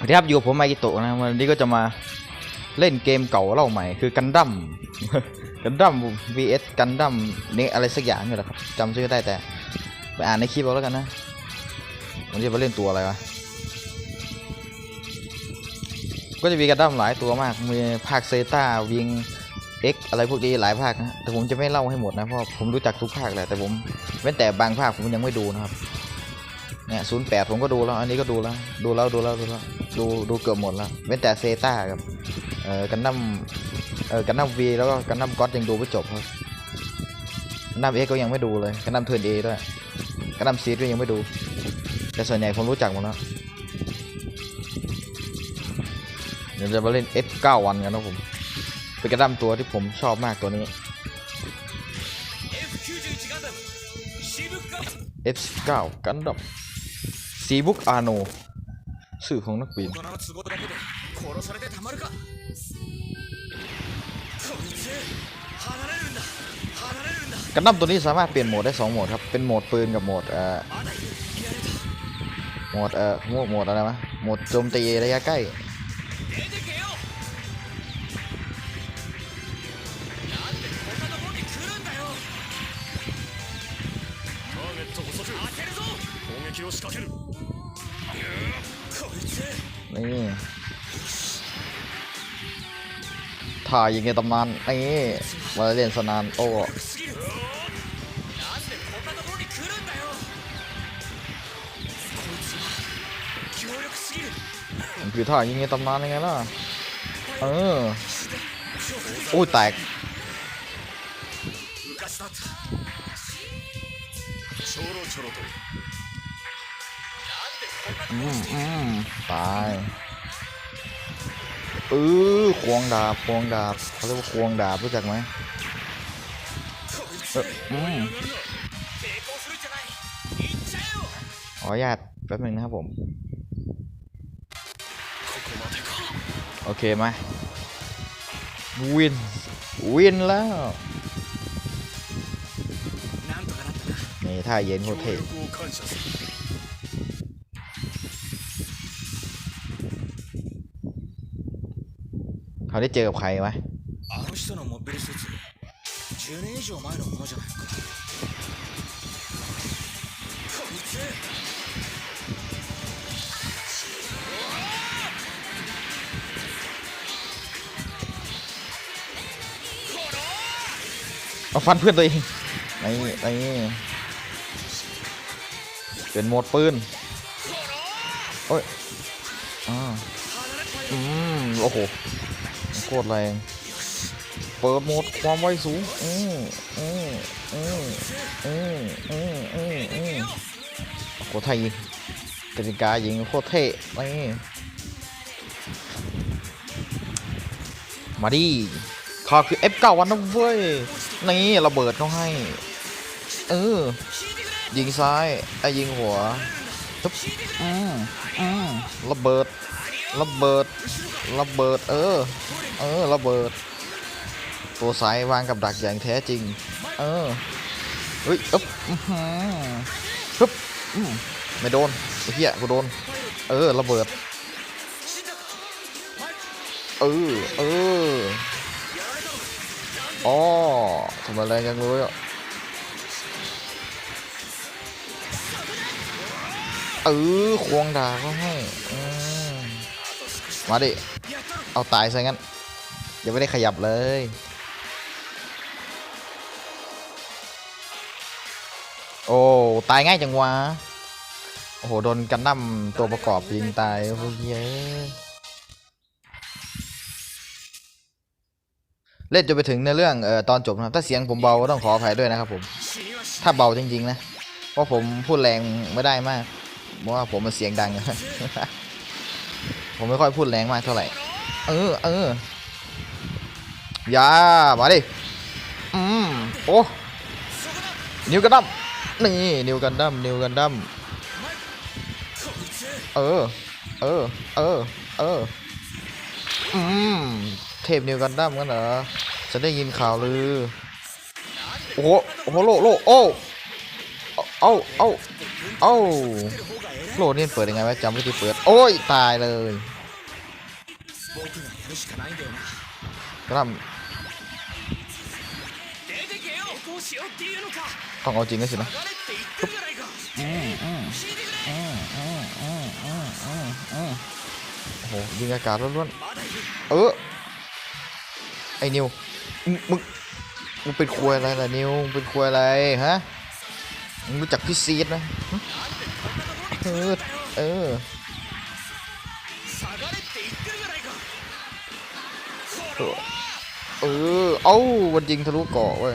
สวัสดีครับอยู่ผมไมกิโตะนะวันนี้ก็จะมาเล่นเกมเก่าเล่าใหม่คือกันดั้มกันดั้ม vs กันดั้มนี่อะไรสักอย่างนี่แหละครับจำชื่อได้แต่ไปอ่านในคลิปเอาแล้วกันนะวันนี้มาเล่นตัวอะไรวะก็จะมีกันดั้มหลายตัวมากมีภาคเซต้าวิงเอ็กอะไรพวกนี้หลายภาคนะแต่ผมจะไม่เล่าให้หมดนะเพราะผมรู้จักทุกภาคแหละแต่ผมเว้นแต่บางภาคผมยังไม่ดูนะครับ เนี่ยศูนย์แปดผมก็ดูแล้ว อันนี้ก็ดูแล้ว ดูแล้วดูแล้วดูแล้วดูดูเกือบหมดแล้วเว้นแต่เซต้ากับเอ่อกันนัมเอ่อกันนัมวีแล้วก็กันนัมก็ยังดูไม่จบครับกันนัมเอ็กก็ยังไม่ดูเลยกันนัมเทิร์นเอด้วยกันนัมซีด้วยยังไม่ดู แต่ส่วนใหญ่ผมรู้จักหมดแล้วเดี๋ยวจะมาเล่น F9 วันกันนะผมเป็นกระดัมตัวที่ผมชอบมากตัวนี้ F9 กันดัม ซีบุกอาโนสื่อของนักบินกันนับตัวนี้สามารถเปลี่ยนโหมดได้ 2 โหมดครับ เป็นโหมดปืนกับโหมดเอ่อโหมดเอ่อโหมดอะไรวะโหมดโจมตีระยะใกล้ ถ่ายยังไงตำนานนี่มาเรียนสนานโอ้คือถ่ายยังไงตำนานยังไงล่ะ เออโอ้แตกอืมอืมตาย เออควงดาบควงดาบเขาเรียกว่าควงดาบรู้จักไหมอืมขออนุญาตแป๊บหนึ่งนะครับผม โอเคมาวิน วินแล้ว นี่ท่าเย็นโคเท่ เขาได้เจอกับใครวะเอาฟันเพื่อนตัวเองนี่นี่เป็นโหมดปืนเอ้ยอืมโอ้โห โคตรแรงเปิดโหมดความไวสูงอืมอืมอืมอืมอืมอืมอืมโอ้โหไทยยิงกติกายิงโคตรเท่นี่มาดิข้าคือ F9 วันนะเว้ย นี่ระเบิดเขาให้ เออ ยิงซ้ายไอ้ยิงหัวตุ๊บอืมอืมระเบิด ระเบิด ระเบิด เออ เออระเบิด ตัวสายวางกับดักอย่างแท้จริง เออเฮ้ยอึ๊บอือหือฮึบอืมไม่โดนไอ้เหี้ยกูโดน เออระเบิด เออ เอออ๋อทำไมแรงจังเลยอะเออควงดาเขาให้มาดิ เอาตายซะงั้น ยังไม่ได้ขยับเลย โอ้ ตายง่ายจังวะ โอ้โห โดนกันดั้มตัวประกอบยิงตายโอ้ยเล่นจนไปถึงในเรื่องเอ่อตอนจบนะครับ ถ้าเสียงผมเบาก็ต้องขออภัยด้วยนะครับผม ถ้าเบาจริง ๆ นะ เพราะผมพูดแรงไม่ได้มาก เพราะว่าผมมันเสียงดัง ผมไม่ค่อยพูดแรงมากเท่าไหร่ เออ เออ อย่ามาดิอืมโอ้นิวกันดัมนี่นิวกันดัมนิวกันดัมเออ เออ เออ เออ อืม เทพนิวกันดัมกันเหรอจะได้ยินข่าวลือ โอ้โห โอ้โหโลโลโอ้เอ้าเอ้าเอ้าโลนี่เปิดยังไงวะจำวิธีเปิด โอ้ย ตายเลยกระดำ ของเอาจริงก็สินะปุ๊บโอ้โหยิงอากาศล้วนๆเออไอ้นิวมึงมึงเป็นควยอะไรล่ะนิวเป็นควยอะไรฮะมึงรู้จักพี่ซีดไหมเออเออเออ เอ้าวันยิงทะลุเกาะเว้ย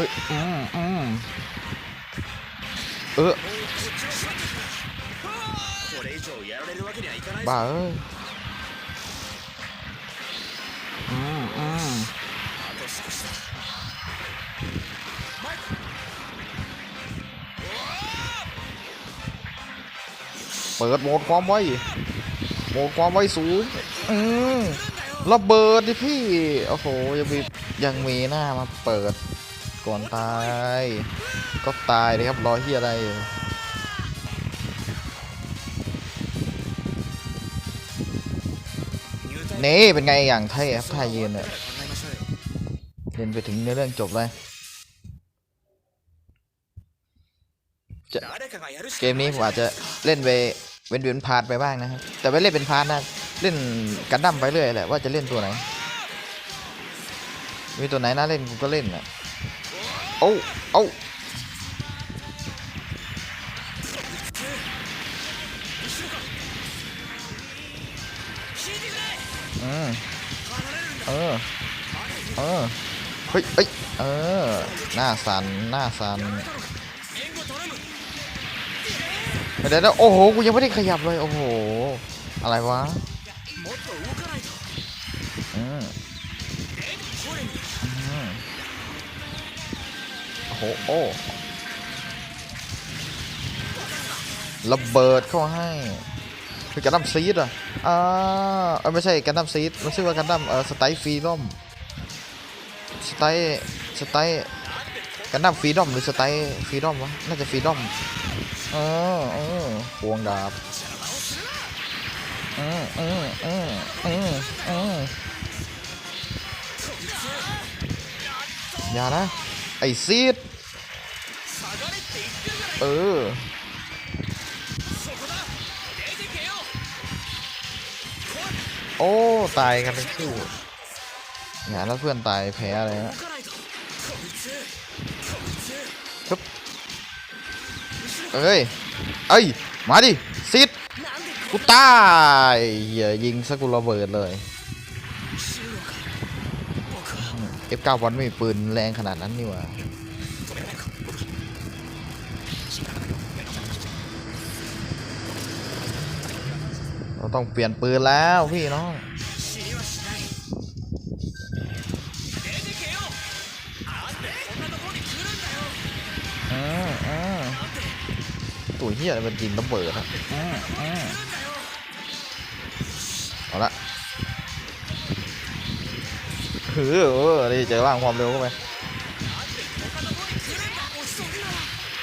ฮ้ยอืมอืมเออบ้าเอ้ยอืมอืมเปิดโหมดความไวโหมดความไวสูง อืมระเบิดดิพี่ โอ้โห ยังมียังมีหน้ามาเปิด ก่อนตาย ก็ตายเลยครับรอเฮียอะไรนี่เป็นไงอย่างไทยครับไทยเย็นเนี่ยเรียนไปถึงในเรื่องจบเลยเกมนี้ผมอาจจะเล่นไปเว้นเวียนพาดไปบ้างนะครับ แต่ไม่เล่นเป็นพาดนะเล่นกระดั้มไปเรื่อยแหละว่าจะเล่นตัวไหน มีตัวไหนน่าเล่นกูก็เล่นแหละ โอ้โอ้เออ เออ เฮ้ยเฮ้ยเออ หน้าสัน หน้าสันเดี๋ยวโอ้โห กูยังไม่ได้ขยับเลย โอ้โห อะไรวะ โอ้โหโอ้ระเบิดเข้าให้คือกันดั้มซีดอะอ่าไม่ใช่กันดั้มซีดมันชื่อว่ากันดั้มเออสไตล์ฟรีดอมสไตล์สไตล์กันดั้มฟรีดอมหรือสไตล์ฟรีดอมวะน่าจะฟรีดอมเออเออพวงดาบอืมอืมอืมอืมอืมอย่านะ ไอซีดเออ โอ้ ตายกันทั้งคู่งานแล้วเพื่อนตายแพ้อะไรฮะครับเอ้ย เอ้ย มาดิซิดกูตายเหี้ยยิงซะกูระเบิดเลย F9 วันไม่มีปืนแรงขนาดนั้นนี่วะเราต้องเปลี่ยนปืนแล้วพี่น้องตัวเฮียมันยิงระเบิดอะ หือเออนี่เจอว่างความเร็วเข้าไป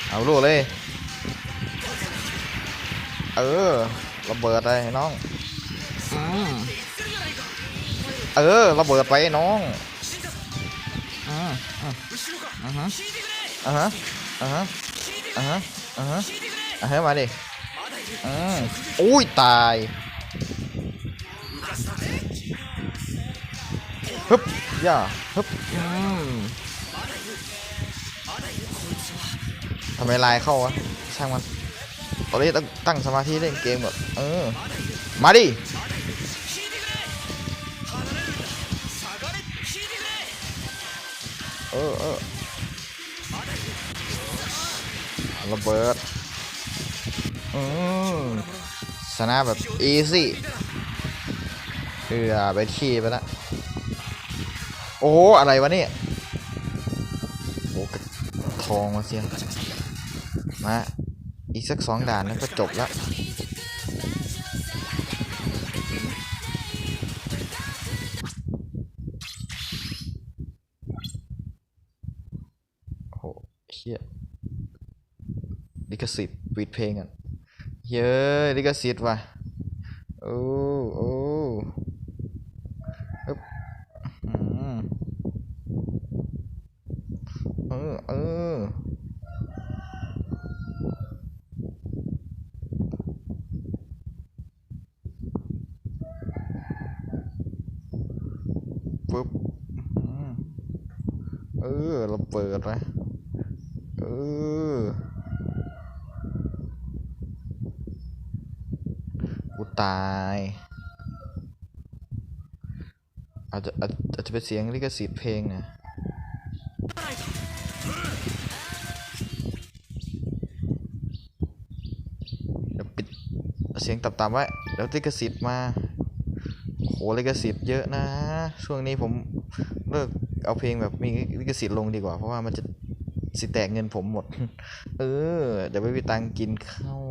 เอาลูกเลย เออระเบิดเลยน้องอเออระเบิดไปน้องอ่าอ่าอ่าฮะอ่าฮะอ่าฮะอ่าฮะอ่ฮะอ่มาดิอืมอุ้ยตาย ฮึบย่าฮึบทำไมลายเข้าวะ ช่างมัน ตอนนี้ต้องตั้งสมาธิเล่นเกมแบบเออ มาดิ เออเออระเบิด อืมชนะแบบอีซี่เออไปขี่ไปละ โอ้อะไรวะเนี่ยโอ้ทองมาเสียงมาอีกสักสองด่านแล้วก็จบแล้วโอ้โหเฮียลิขสิทธิ์ปิดเพลงอะเย้ยลิขสิทธิ์ว่ะโอ้โอ้อึ๊บอืมเออเออปึ๊บอืมเออเราเปิดนะเออ กูตาย อาจจะอาจจะเป็นเสียงลิขสิทธิ์เพลงนะเดี๋ยวปิดเสียงต่ำๆไว้เดี๋ยวลิขสิทธิ์มาโหลิขสิทธิ์เยอะนะ ช่วงนี้ผมเลิกเอาเพลงแบบมีลิขสิทธิ์ลงดีกว่า เพราะว่ามันจะสิแตกเงินผมหมด เออเดี๋ยวไม่มีตังกินข้าว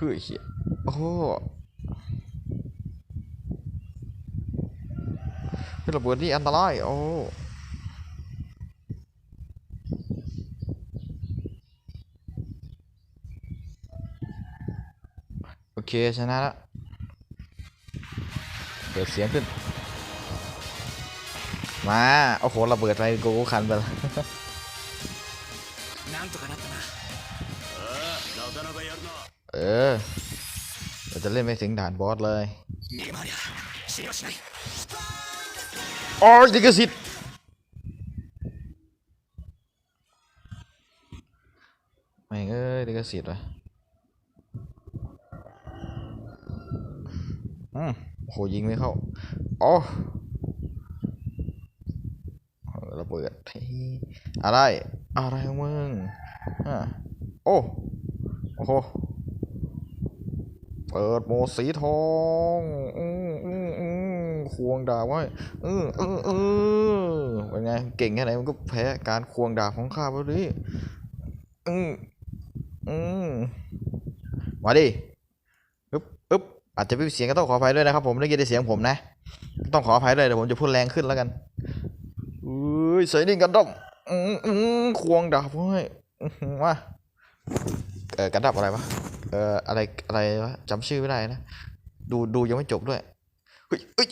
เฮ้ยเหี้ยโอ้โหเระเบิดนี่อันตราย โอ้โอเค ชนะล้วเปิดเสียงขึ้น มา โอ้โห ระเบิดไปกูกูคันไปล้ว เราจะเล่นไม่ถึงด่านบอสเลยโอ้ยดิกสิทธิ์ไม่เอ้ยดิกสิทธิ์วะอืมโหยิงไม่เข้าอ๋อระเบิดอะไร อะไรของมึงโอ้ โอ้โห เปิดโมสีทองอืมอืมอืมควงดาบไว้อืมอืมอืมเป็นไง เก่งแค่ไหนมันก็แพ้การควงดาบของข้าไปดิอืมอืมมาดิอึ๊บอึ๊บอาจจะไม่มีเสียงก็ต้องขออภัยด้วยนะครับผมได้ยินเสียงผมนะ ต้องขออภัยด้วยเดี๋ยวผมจะพูดแรงขึ้นแล้วกันอุ้ยใส่นิ่งกันด้อมอืมอืมควงดาบไว้อื้อหือมาเออกระดับอะไรวะ เอ่ออะไรอะไรวะจำชื่อไม่ได้นะ ดูดูยังไม่จบด้วยเฮ้ยเฮ้ย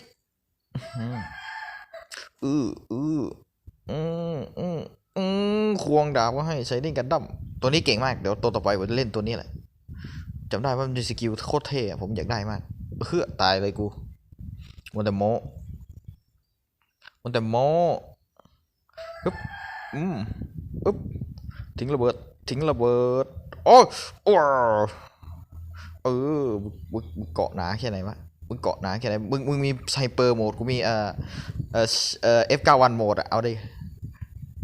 อืออืออืมอืมอืมควงดาบก็ให้ใช้ดิ้งกันดั้มตัวนี้เก่งมาก เดี๋ยวตัวต่อไปผมจะเล่นตัวนี้แหละจำได้ว่ามันมีสกิลโคตรเท่อะผมอยากได้มากเฮือตายเลยกูมันแต่โมมันแต่โมฮึบอืมอึ๊บทิ้งระเบิดทิ้งระเบิด โอ้โอ้เออมึงมึงเกาะหนาแค่ไหนวะมึงเกาะหนาแค่ไหนมึงมึงมีไฮเปอร์โหมดกูมีเอ่อเอ่อเอ่อ F91 โหมดอะเอาดิ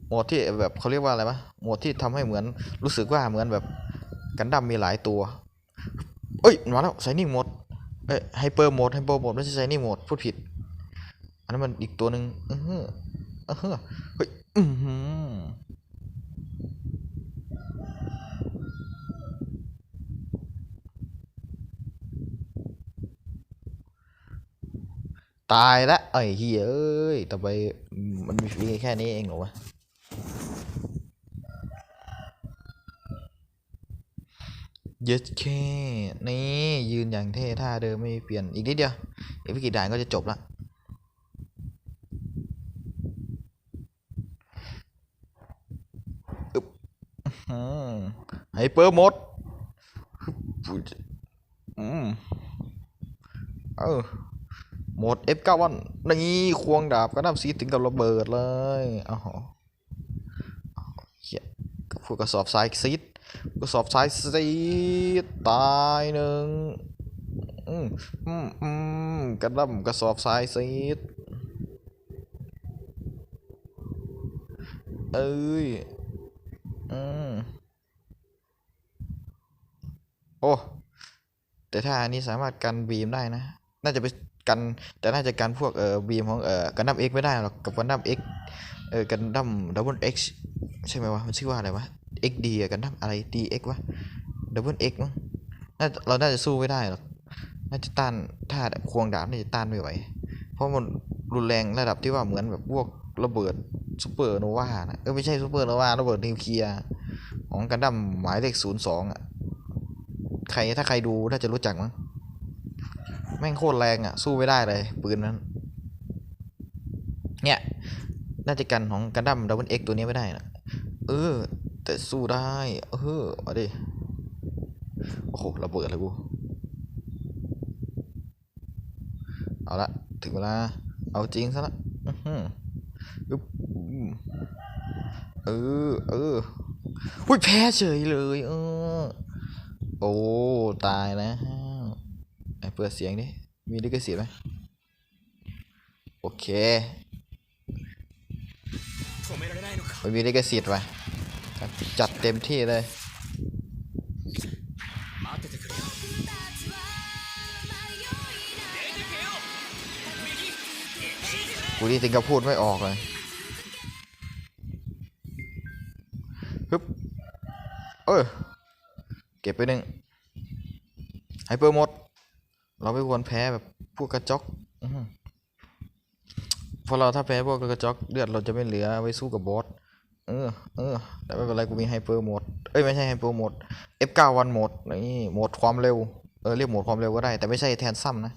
โหมดที่แบบเขาเรียกว่าอะไรวะโหมดที่ทำให้เหมือนรู้สึกว่าเหมือนแบบกันดั้มมีหลายตัว เอ้ยมาแล้วไซนิ่งโหมดเอ้ยไฮเปอร์โหมดไฮเปอร์โหมดไม่ใช่ไซนิ่งโหมดพูดผิด อันนั้นมันอีกตัวหนึ่งอือฮึอือเฮ้ยอือ ตายละไอ้เหี้ยเอ้ยต่อไปมันมีแค่นี้เองเหรอวะเย็ดแค่นี่ยืนอย่างเท่ท่าเดิมไม่เปลี่ยนอีกนิดเดียวอีกไม่กี่ด่านก็จะจบละอึ๊บอื้อหือไฮเปอร์มดอืมเออ หมด F91 นี่ควงดาบกระน้ำซีถึงกับระเบิดเลยอ้าวเหี้ยพวกกระสอบทรายซีดกระสอบทรายซีดตายหนึ่งอืมอืมอืมกระน้ำกระสอบทรายซีดเอ้ยอืมโอ้แต่ถ้าอันนี้สามารถกันบีมได้นะ น่าจะไป กันแต่น่าจะกันพวกเอ่อบีมของเอ่อกันดั้มเอ็กไม่ได้หรอกกับกันดั้มเอ็กเอ่อกันดั้มดับเบิลเอ็กใช่ไหมวะมันชื่อว่าอะไรวะเอ็กดีกันดั้มอะไรดีเอ็กวะดับเบิลเอ็กมั้งน่าะเราน่าจะสู้ไม่ได้หรอกน่าจะต้านถ้าควงดาบน่าจะต้านไม่ไหวเพราะมันรุนแรงระดับที่ว่าเหมือนแบบพวกระเบิดซูเปอร์โนวานะเออไม่ใช่ซูเปอร์โนวาระเบิดนิวเคลียร์ของกันดั้มหมายเลขศูนย์สองอะใครถ้าใครดูถ้าจะรู้จักมั้ง แม่งโคตรแรงอะ สู้ไม่ได้เลย ปืนนั้น เนี่ย น่าจะกันของกันดั้มดับเบิลเอ็กตัวนี้ไม่ได้นะเออ แต่สู้ได้ เออมาดิ โอ้โหระเบิดเลยกู เอาละ ถึงเวลา เอาจริงซะละอือหืออึ๊บอืมเออ เอออุ้ยแพ้เฉยเลย เออ โอ้ ตายแล้ว เปิดเสียงดิ มีลิขสิทธิ์ไหมโอเคไม่มีลิขสิทธิ์ว่ะจัดเต็มที่เลยกูนี่ถึงกับพูดไม่ออกเลยฮึ๊บเออเก็บไปหนึ่งไฮเปอร์หมด เราไม่ควรแพ้แบบพวกกระจอกอื้อหือเพราะเราถ้าแพ้พวกกระจอกเลือดเราจะไม่เหลือไว้สู้กับบอสเออเออแต่ไม่เป็นไรกูมีไฮเปอร์โหมดเอ้ยไม่ใช่ไฮเปอร์โหมด F9 วันโหมดนี่โหมดความเร็วเออเรียกโหมดความเร็วก็ได้ แต่ไม่ใช่แทนซ้ำนะ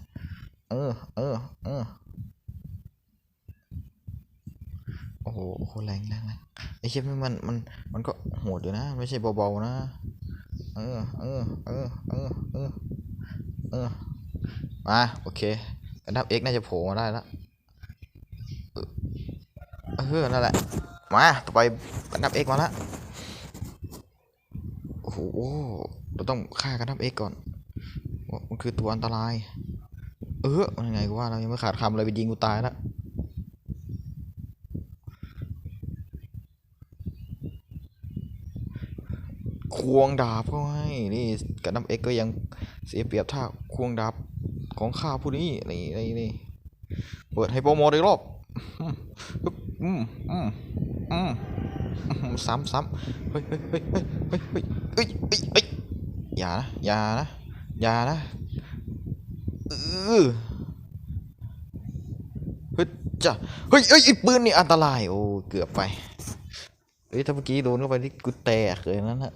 เออเออเออโอ้โหโอ้โหแรงแรงแรงไอ้เชี่ยนี่มันมันมันก็โหดอยู่นะ ไม่ใช่เบาๆนะ เออเออเออเออเออเออ มาโอเคอันดับ X น่าจะโผล่มาได้แล้วเออเอนั่นแหละ มาต่อไปอันดับ X มาแล้วโอ้โหเราต้องฆ่ากันดับ X ก่อนมันคือตัวอันตราย เออมันยังไงกูว่าเรายังไม่ขาดคำเลยไปยิงกูตายแล้วควงดาบก็ให้ นี่กับน้ำเอ็กก็ยังเสียเปรียบถ้าควงดาบ ของข้าผู้นี้นี่นี่นี่เปิดไฮโปโมทอีกรอบอืมอืมอืมซ้ำซ้ำเฮ้ยเฮ้ยเฮ้ยเฮ้ยเฮ้ยเฮ้ยเฮ้ยอย่านะอย่านะอย่านะเฮ้ยจ้ะเฮ้ยเฮ้ยปืนนี่อันตรายโอ้เกือบไปเฮ้ยถ้าเมื่อกี้โดนเข้าไปที่กูแตกเลยนั่นละ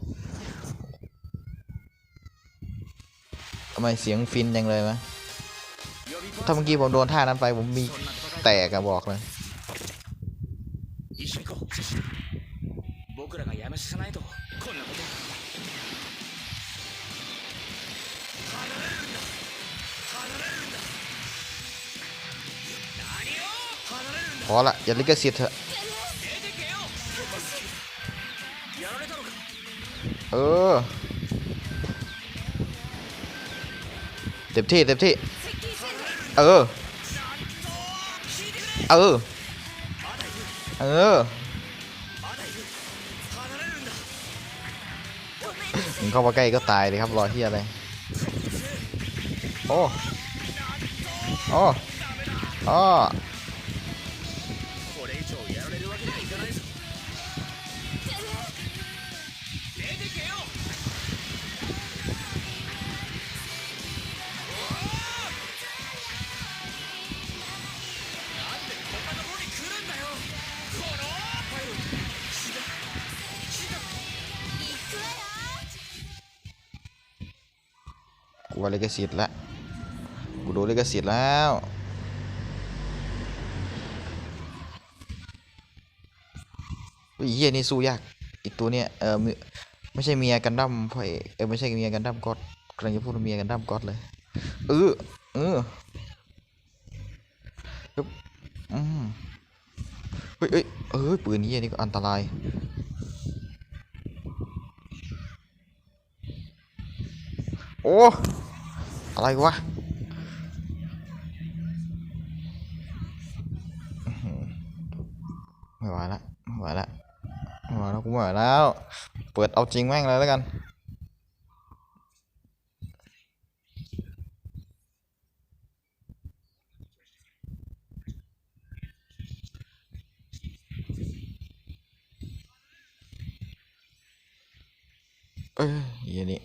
ทำไมเสียงฟินยังเลยไหม ถ้าเมื่อกี้ผมโดนท่านั้นไปผมมีแตกอะบอกเลยพอละอย่าลิกสิทธ์เถอะเออเต็มที่เต็มที่ เออ เออ เออมึงเข้ามาใกล้ก็ตายเลยครับรอเฮียเลยโอ้ โอ้ อ้อ ลิขสิทธิ์ละกูดูลิขสิทธิ์แล้วอุ้ยเฮียนี่สู้ยากอีกตัวเนี้ยเออมีไม่ใช่เมียกันดั้มพ่อเอกเออไม่ใช่เมียกันดั้มก็อดกำลังจะพูดว่าเมียกันดั้มก็อดเลยเออเอออืมเฮ้ยเอ้ยเอ้ยปืนเฮียนี่ก็อันตรายโอ้ อะไรวะไม่ไหวละไม่ไหวละไม่ไหวและกูไม่ไหวแล้ว เปิดเอาจริงแม่งเลยแล้วกัน เอ้ยเหี้ยนี่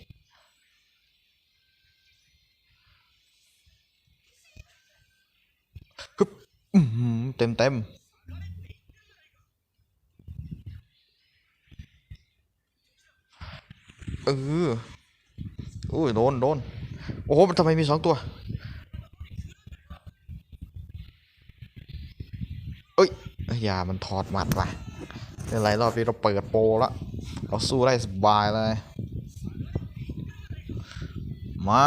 ฮึบอื้อหือ เต็มเต็มเอออุ้ยโดนโดนโอ้โหมันทำไมมีสองตัวเอ้ยอย่ามันถอดหมัดว่ะเป็นไรรอบนี้เราเปิดโปรล้วเราสู้ได้สบายเลย มา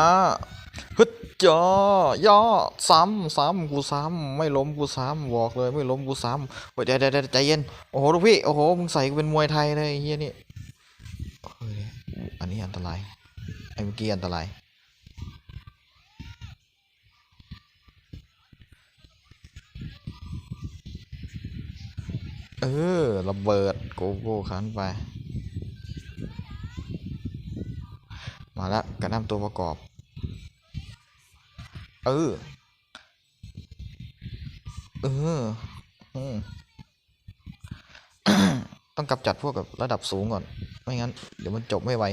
จอย่อซ้ำซ้ำกูซ้ำไม่ล้มกูซ้ำบอกเลย ไม่ล้มกูซ้ำเฮ้ยเดี๋ยวเดี๋ยวใจเย็นโอ้โหลูกพี่โอ้โหมึงใส่กูเป็นมวยไทยเลยเฮียนี่อันนี้อันตรายไอ้เมื่อกี้อันตรายเออระเบิดโกโก้ขันไป มาแล้วกระนำตัวประกอบ เออ เอออืมต้องกำจัดพวกกับระดับสูงก่อน ไม่งั้น เดี๋ยวมันจบไม่ไว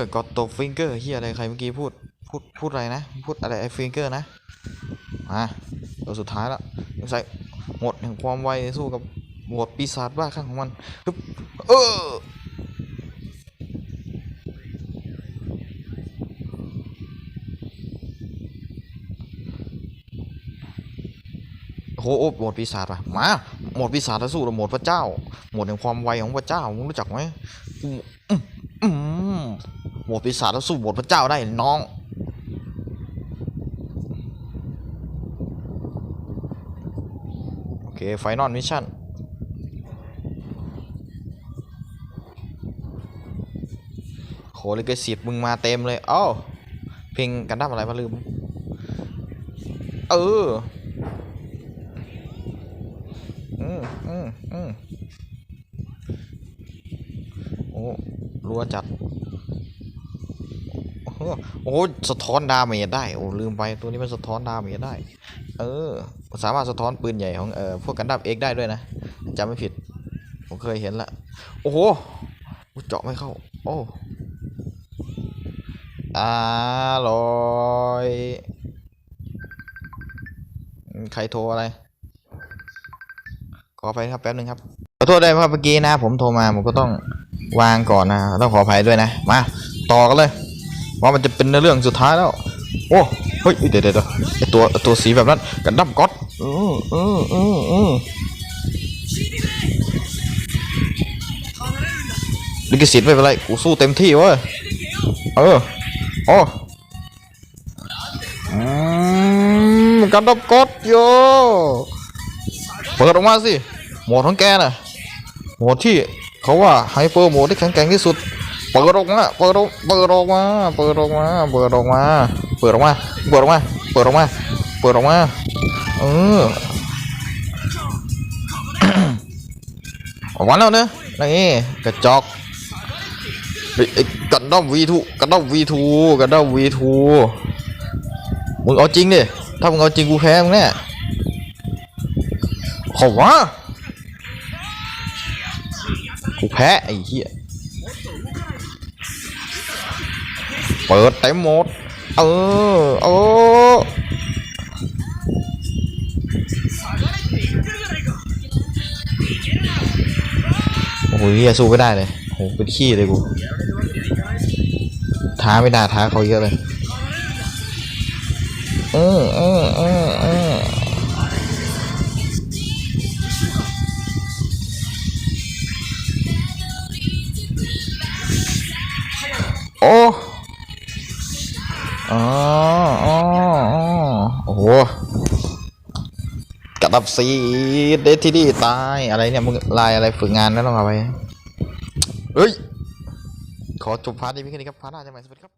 เออกอตโตฟิงเกอร์เฮียอะไรใครเมื่อกี้พูดพูดพูดอะไรนะ พูดอะไรไอ้ฟิงเกอร์นะมาตัวสุดท้ายแล้วใส่หมดแห่งความไวสู้กับหมวดปีศาจบ้าข้างของมันฮึบเออโอ้โหหมดปีศาจว่ะมาหมดปีศาจจะสู้กับหมดพระเจ้า หมดแห่งความไวของพระเจ้ามึงรู้จักไหม หมดปีศาจจะสู้หมดพระเจ้าได้น้องโอเคไฟนอลมิชชั่นโหเลยกสิทธิ์มึงมาเต็มเลยเอ้าเพลงกันดั้มอะไรมาลืม เอออืมอืมอืมโอ้รัวจัด โอ้สะท้อนดาเมจได้ โอ้ลืมไปตัวนี้มันสะท้อนดาเมจได้ เออ สามารถสะท้อนปืนใหญ่ของเอ่อพวกกันดั้มเอ็กได้ด้วยนะจำไม่ผิด ผมเคยเห็นละ โอ้โหเจาะไม่เข้า โอ้อร่อยอืมใครโทรอะไร ขออภัยครับแป๊บนึงครับ ขอโทษได้วยครับเมื่อกี้นะ ผมโทรมา ผมก็ต้องวางก่อนนะ ต้องขออภัยด้วยนะ มา ต่อกันเลย ว่ามันจะเป็นเรื่องสุดท้ายแล้ว โอ้เฮ้ยเดี๋ยวเดี๋ยวเดี๋ยวไอตัวตัวสีแบบนั้นกันดั้มก๊อตอืออืออืออือลิขสิทธิ์ไม่เป็นไร กูสู้เต็มที่เว้ย เออโอ้อืมกันดั้มก๊อตโยเปิดออกมาสิ โหมดของแกน่ะ โหมดที่เขาว่าไฮเปอร์โหมดที่แข็งแกร่งที่สุด เปิดออกมาเปิดออกเปิดออกมาเปิดออกมาเปิดออกมาเปิดออกมาเปิดออกมาเปิดออกมาเปิดออกมาเออออกมาแล้วเนอะนี่กระจอกไอ้กันดั้มวีทูกันดั้มวีทูกันดั้มวีทูมึงเอาจริงดิถ้ามึงเอาจริงกูแพ้มึงแน่ขอวะกูแพ้ไอ้เหี้ย เปิดเต็มหมด เออเออโอ้โหเฮียสู้ไม่ได้เลยโอ้โหเป็นขี้เลยกู ท้าไม่ได้ท้าเขาเยอะเลย เออเออเออ อ๋ออ๋ออ๋อโอ้โหกันระดับสีเดทที่ดีตายอะไรเนี่ยมึงลายอะไรฝึกงานแล้วต้องเอาไปเฮ้ย ขอจบพาร์ทนี้เพียงแค่นี้ครับพาร์ทหน้าจะใหม่สวัสดีครับ